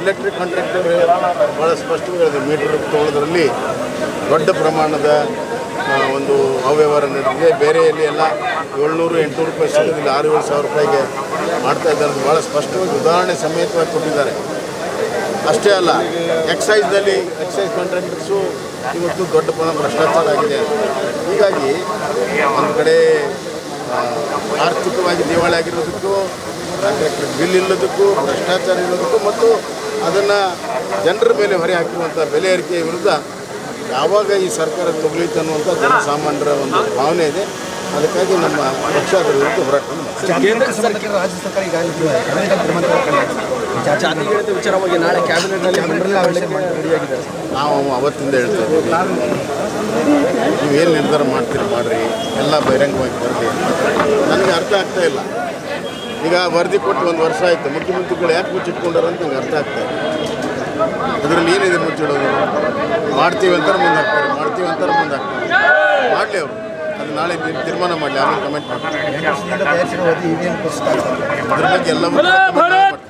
Electric contractor ಭಾಳ ಸ್ಪಷ್ಟವಾಗಿ ಹೇಳಿದೆ ಮೀಟರ್ ತೊಗೊಳೋದ್ರಲ್ಲಿ ದೊಡ್ಡ ಪ್ರಮಾಣದ ಒಂದು ಅವ್ಯವಹಾರ ನಡೆದಿದೆ. ಬೇರೆಯಲ್ಲಿ ಎಲ್ಲ ಏಳ್ನೂರು, ಎಂಟುನೂರು ರೂಪಾಯಿ ಸಿಗೋದಿಲ್ಲ. ಆರು ಏಳು ಸಾವಿರ ರೂಪಾಯಿಗೆ ಮಾಡ್ತಾ ಇದ್ದಾರೆ. ಭಾಳ ಸ್ಪಷ್ಟವಾಗಿ ಉದಾಹರಣೆ ಸಮೇತವಾಗಿ ಕೊಟ್ಟಿದ್ದಾರೆ. ಅಷ್ಟೇ ಅಲ್ಲ ಎಕ್ಸೈಸ್ನಲ್ಲಿ ಎಕ್ಸೈಸ್ ಕಾಂಟ್ರಾಕ್ಟರ್ಸು ಇವತ್ತು ದೊಡ್ಡ ಪ್ರಮಾಣ ಭ್ರಷ್ಟಾಚಾರ ಆಗಿದೆ. ಹೀಗಾಗಿ ಒಂದು ಕಡೆ ಆರ್ಥಿಕವಾಗಿ ದಿವಾಳಿ ಆಗಿರೋದಕ್ಕೂ ಕಾಂಟ್ರಾಕ್ಟರ್ ಬಿಲ್ ಇಲ್ಲದಕ್ಕೂ, ಭ್ರಷ್ಟಾಚಾರ ಇರೋದಕ್ಕೂ ಮತ್ತು ಅದನ್ನು ಜನರ ಮೇಲೆ ಹೊರೆ ಹಾಕಿರುವಂಥ ಬೆಲೆ ಏರಿಕೆಯ ವಿರುದ್ಧ ಯಾವಾಗ ಈ ಸರ್ಕಾರ ತೊಗಲಿತ್ತು ಅನ್ನುವಂಥ ಜನಸಾಮಾನ್ಯರ ಒಂದು ಭಾವನೆ ಇದೆ. ಅದಕ್ಕಾಗಿ ನಮ್ಮ ಪಕ್ಷ ಅದರ ವಿರುದ್ಧ ಹೋರಾಟ ಮಾಡ್ತೀವಿ. ಕೇಂದ್ರ ಸರ್ಕಾರ ರಾಜ್ಯ ಸರ್ಕಾರ ಈಗಾಗಲೇ ವಿಚಾರವಾಗಿ ನಾಳೆ ಕ್ಯಾಬಿನೆಟ್ನಲ್ಲಿ ನಾವು ಅವತ್ತಿಂದ ಹೇಳ್ತಾ ಇದ್ದೀವಿ. ನೀವು ಏನು ನಿರ್ಧಾರ ಮಾಡ್ತೀರಿ ಮಾಡಿರಿ. ಎಲ್ಲ ಬಹಿರಂಗವಾಗಿ ಬರಲಿ ನನಗೆ ಅರ್ಥ ಆಗ್ತಾ ಇಲ್ಲ. ಈಗ ವರದಿ ಕೊಟ್ಟು ಒಂದು ವರ್ಷ ಆಯಿತು. ಮುಖ್ಯಮಂತ್ರಿಗಳು ಯಾಕೆ ಮುಚ್ಚಿಟ್ಕೊಂಡಾರ ಅಂತ ನಂಗೆ ಅರ್ಥ ಆಗ್ತಾ ಇದೆ ಅದರಲ್ಲಿ ಏನಿದೆ ಮುಚ್ಚಿಡೋದು ಮಾಡ್ತೀವಿ ಅಂತಾರೆ ಮುಂದೆ ಹಾಕ್ತಾರೆ ಮಾಡ್ತೀವಿ ಅಂತಾರೆ ಮುಂದೆ ಹಾಕ್ತಾರೆ ಮಾಡಲಿ ಅವರು. ಅದು ನಾಳೆ ತೀರ್ಮಾನ ಮಾಡಲಿ. ಆಮೇಲೆ ಕಮೆಂಟ್ ಮಾಡ್ತಾರೆ ಅದ್ರ ಬಗ್ಗೆ ಭಾರತ್